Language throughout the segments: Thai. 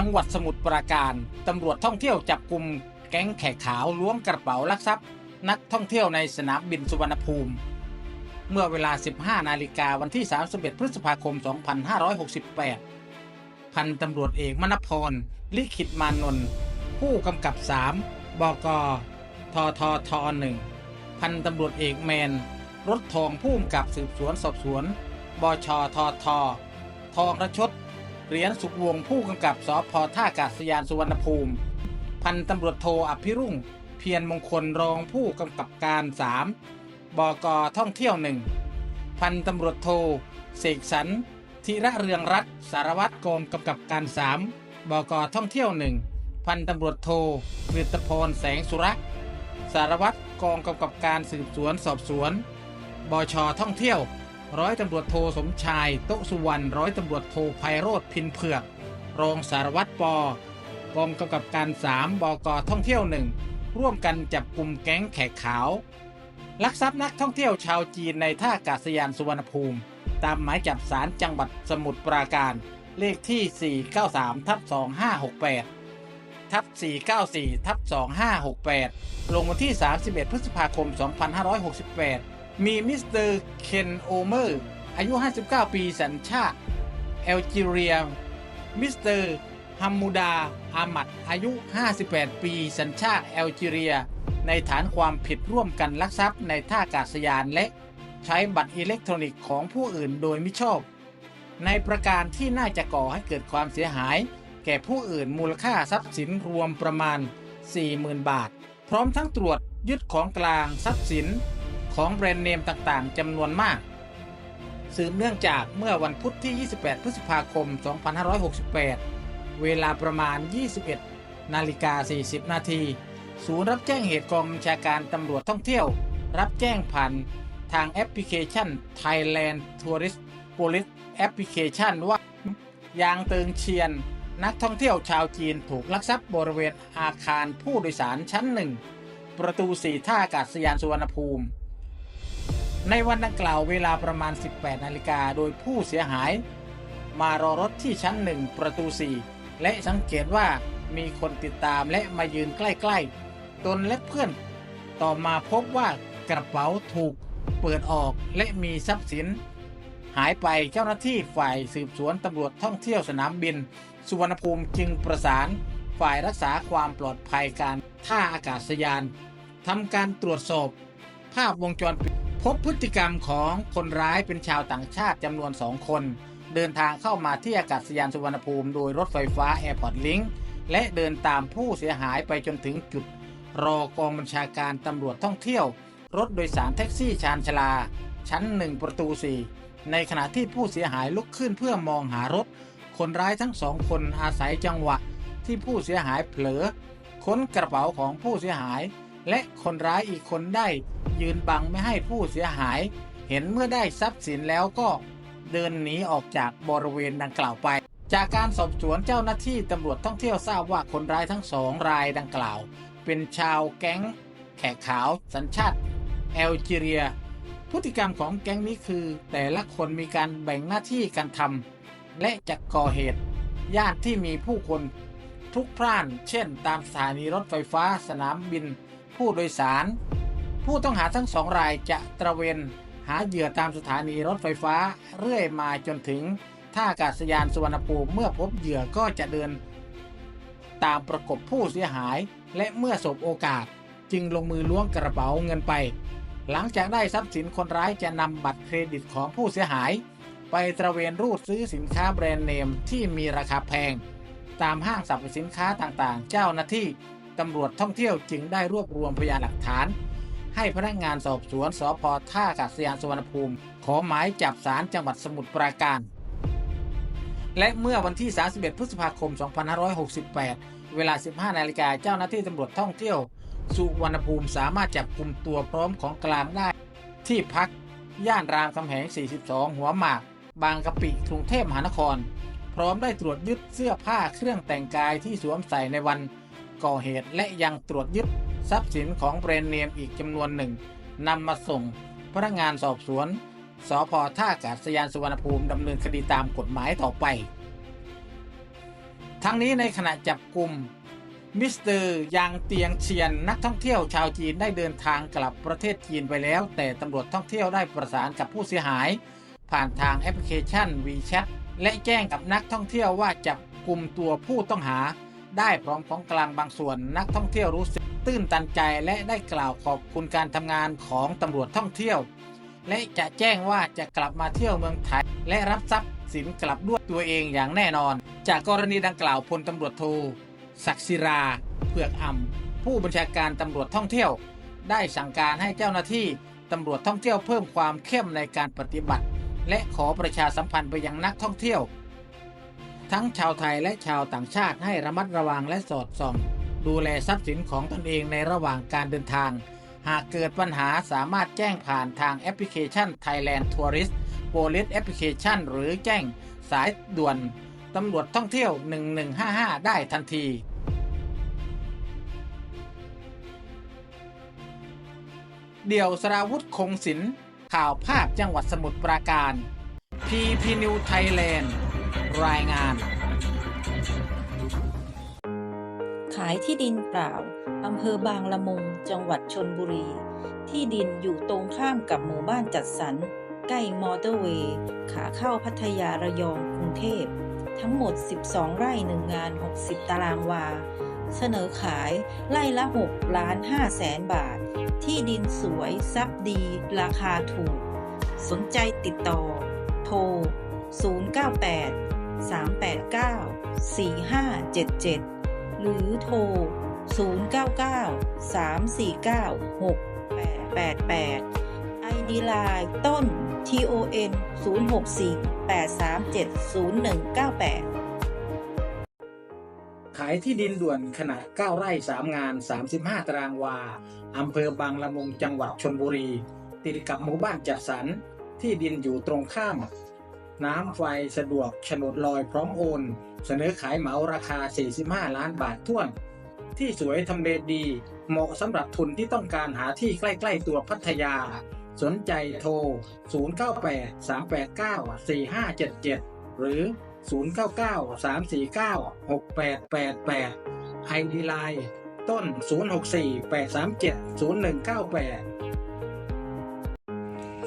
จังหวัดสมุทรปราการตำรวจท่องเที่ยวจับกลุ่มแก๊งแขกขาวล้วงกระเป๋าลักทรัพย์ นักท่องเที่ยวในสนามบินสุวรรณภูมิ เมื่อเวลา 15 นาฬิกาวันที่ 31 พฤษภาคม 2568 พันตำรวจเอกมณพร ลิขิตมานนท์ผู้กำกับ 3 บกทททหนึ่งพันตำรวจเอกแมน รถทองผู้กำกับสืบสวนสอบสวน บชทททองระชด เหรียญสุขวงผู้กำกับสพท่ากาศยานสุวรรณภูมิ พันตำรวจโทอภิรุ่ง เพียรมงคลรองผู้กำกับการ 3 บกท่องเที่ยวหนึ่งพันตำรวจโทเสกสรรธีระเรืองรัตนสารวัตรกองกำกับการ 3 บกท่องเที่ยวหนึ่งพันตำรวจโทกฤตพรแสงสุรักษ์สารวัตรกองกำกับการสืบสวนสอบสวน บชท่องเที่ยว ร้อยตำรวจโทสมชายโตสุวรรณร้อยตำรวจโทไพโรธพินเผือก รองสารวัตรปกองกำกับการ3บกท่องเที่ยวหนึ่งร่วมกันจับกลุ่มแก๊งแขกขาว ลักทรัพย์นักท่องเที่ยวชาวจีนในท่าอากาศยานสุวรรณภูมิ ตามหมายจับสารจังหวัดสมุทรปราการ เลขที่ 493ทับ2568ทับ494ทับ2568 ลงวันที่ 31 พฤษภาคม 2568 มีมิสเตอร์เคนโอเมอร์อายุ 59 ปีสัญชาติแอลจีเรีย มิสเตอร์ฮัมมูดา อามัด อายุ 58 ปี สัญชาติแอลจีเรีย ในฐานความผิดร่วมกันลักทรัพย์ในท่าอากาศยานและใช้บัตรอิเล็กทรอนิกส์ของผู้อื่นโดยมิชอบ ในประการที่น่าจะก่อให้เกิดความเสียหาย แก่ผู้อื่นมูลค่าทรัพย์สินรวมประมาณ 40,000 บาท พร้อมทั้งตรวจยึดของกลางทรัพย์สิน ของแบรนด์เนมต่างๆจำนวนมาก สืบเนื่องจากเมื่อวันพุธที่ 28 พฤษภาคม 2568 เวลาประมาณ 21 นาฬิกา 40 นาที ศูนย์รับแจ้งเหตุกองบัญชาการตำรวจท่องเที่ยว รับแจ้งผ่านทางแอปพลิเคชัน Thailand Tourist Police Application ว่ายางเติงเชียน นักท่องเที่ยวชาวจีนถูกลักทรัพย์บริเวณอาคารผู้โดยสารชั้นหนึ่ง ประตู4ท่าอากาศยานสุวรรณภูมิ ในวันดังกล่าวเวลาประมาณ 18 นาฬิกาโดยผู้เสียหาย มารอรถที่ชั้นหนึ่งประตู 4 และสังเกตว่ามีคนติดตามและมายืนใกล้ๆ ตนและเพื่อน ต่อมาพบว่ากระเป๋าถูกเปิดออกและมีทรัพย์สิน หายไปเจ้าหน้าที่ฝ่ายสืบสวนตำรวจท่องเที่ยวสนามบิน สุวรรณภูมิจึงประสานฝ่ายรักษาความปลอดภัยการท่าอากาศยานทำการตรวจสอบ ภาพวงจรปิด พบพฤติกรรมของคนร้ายเป็นชาวต่างชาติจำนวนสองคน เดินทางเข้ามาที่อากาศยานสุวรรณภูมิโดยรถไฟฟ้า Airport Link และเดินตามผู้เสียหายไปจนถึงจุด รอกองบัญชาการตำรวจท่องเที่ยว รถโดยสารแท็กซี่ชานชลา ชั้น 1 ประตู 4 ในขณะที่ผู้เสียหายลุกขึ้นเพื่อมองหารถ คนร้ายทั้งสองคนอาศัยจังหวะที่ผู้เสียหายเผลอค้นกระเป๋าของผู้เสียหาย และคนร้ายอีกคนได้ ยืนบังไม่ให้ผู้เสียหาย เห็นเมื่อได้ทรัพย์สินแล้วก็ เดินหนีออกจากบริเวณดังกล่าวไป จากการสอบสวนเจ้าหน้าที่ตำรวจท่องเที่ยวทราบว่าคนร้ายทั้งสองรายดังกล่าว เป็นชาวแก๊ง แขกขาวสัญชาติแอลจีเรีย พฤติกรรมของแก๊งนี้คือ แต่ละคนมีการแบ่งหน้าที่การทำและจะก่อเหตุย่านที่มีผู้คนพลุกพล่าน เช่น ตามสถานีรถไฟฟ้าสนามบิน ผู้โดยสาร ผู้ต้องหาทั้งสองรายจะตระเวนหาเหยื่อตามสถานีรถไฟฟ้าเรื่อยมาจนถึงท่าอากาศยานสุวรรณภูมิเมื่อพบเหยื่อก็จะเดิน ตามประกบผู้เสียหาย และเมื่อสบโอกาสจึงลงมือล้วงกระเป๋าเงินไป หลังจากได้ทรัพย์สินคนร้ายจะนำบัตรเครดิตของผู้เสียหาย ไปตระเวนรูดซื้อสินค้าแบรนด์เนมที่มีราคาแพง ตามห้างสรรพสินค้าต่างๆ เจ้าหน้าที่ ตำรวจท่องเที่ยวจึงได้รวบรวมพยานหลักฐาน ให้พนักงานสอบสวนสพท่าอากาศยานสุวรรณภูมิ ขอหมายจับศาลจังหวัดสมุทรปราการ และเมื่อวันที่ 31 พฤษภาคม 2568 เวลา 15 นาฬิกาเจ้าหน้าที่ตำรวจท่องเที่ยว สุวรรณภูมิสามารถจับกลุ่มตัวพร้อมของกลางได้ที่พัก ย่านรามคำแหง 42 หัวหมาก บางกะปิกรุงเทพมหานคร พร้อมได้ตรวจยึดเสื้อผ้าเครื่องแต่งกายที่สวมใส่ในวัน ก่อเหตุและยังตรวจยึดทรัพย์สินของแบรนด์เนมอีกจำนวนหนึ่งนำมาส่งพนักงานสอบสวนสพท่าอากาศยานสุวรรณภูมิดำเนินคดีตามกฎหมายต่อไปททั้งนี้ในขณะจับกลุ่มมิสเตอร์ยางเตียงเชียนนักท่องเที่ยวชาวจีนได้เดินทางกลับประเทศจีนไปแล้ว แต่ตำรวจท่องเที่ยวได้ประสานกับผู้เสียหาย ผ่านทางแอปพลิเคชัน WeChat และแจ้งกับนักท่องเที่ยวว่าจับกลุ่มตัวผู้ต้องหา ได้พร้อมของกลางบางส่วนนักท่องเที่ยวรู้สึกตื้นตันใจและได้กล่าวขอบคุณการทำงานของตำรวจท่องเที่ยว และจะแจ้งว่าจะกลับมาเที่ยวเมืองไทย และรับทรัพย์สินกลับด้วยตัวเองอย่างแน่นอน จากกรณีดังกล่าวพลตำรวจโทศักศิราเผือกอ่ำผู้บัญชาการตำรวจท่องเที่ยว ได้สั่งการให้เจ้าหน้าที่ตำรวจท่องเที่ยวเพิ่มความเข้มในการปฏิบัติ และขอประชาสัมพันธ์ไปยังนักท่องเที่ยว ทั้งชาวไทยและชาวต่างชาติให้ระมัดระวังและสอดส่อง ดูแลทรัพย์สินของตนเองในระหว่างการเดินทาง หากเกิดปัญหาสามารถแจ้งผ่านทางแอปพลิเคชัน Thailand Tourist Police Application หรือแจ้งสายด่วนตำรวจท่องเที่ยว 1155 ได้ทันทีเดี่ยวสราวุธคงศิลป์ข่าวภาพจังหวัดสมุทรปราการ PP New Thailand รายงาน ขายที่ดินเปล่า อำเภอบางละมุง จังหวัดชนบุรี ที่ดินอยู่ตรงข้ามกับหมู่บ้านจัดสรร ใกล้มอเตอร์เวย์ ขาเข้าพัทยาระยองกรุงเทพ ทั้งหมด 12 ไร่หนึ่งงาน 60 ตารางวา เสนอขายไร่ละ 6 ล้าน5แสนบาท ที่ดินสวยซับดี ราคาถูก สนใจติดต่อ โทร098 389 4577 หรือโทร 099 349 6888 ID Line ต้น TON 064 837 0198 ขายที่ดินด่วนขนาด 9 ไร่ 3 งาน 35 ตารางวา อำเภอบางละมุงจังหวัดชนบุรี ติดกับหมู่บ้านจัดสรร ที่ดินอยู่ตรงข้าม น้ำไฟสะดวกฉนดลอยพร้อมโอน เสนอขายเหมาราคา 45 ล้านบาทท้วน ที่สวยทำเลดี เหมาะสำหรับทุนที่ต้องการหาที่ใกล้ ๆ ตัวพัทยา สนใจโทร 098 389 4577 หรือ 099 349 6888 ID Line ต้น 064 837 0198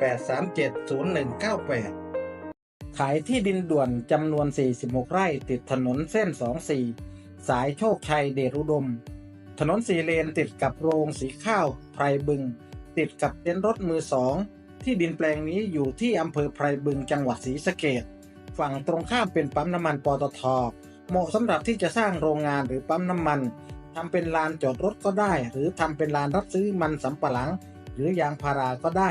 837 0198 ขายที่ดินด่วนจำนวน 46 ไร่ติดถนนเส้น 24 สายโชคชัยเดชอุดม ถนนสีเลนติดกับโรงสีข้าวไพรบึง ติดกับเต็นท์รถมือสอง ที่ดินแปลงนี้อยู่ที่อำเภอไพรบึงจังหวัดศรีสะเกดฝั่งตรงข้ามเป็นปั๊มน้ำมันปตท เหมาะสำหรับที่จะสร้างโรงงานหรือปั๊มน้ำมันทำเป็นลานจอดรถก็ได้ หรือทำเป็นลานรับซื้อมันสำปะหลัง หรือยางพาราก็ได้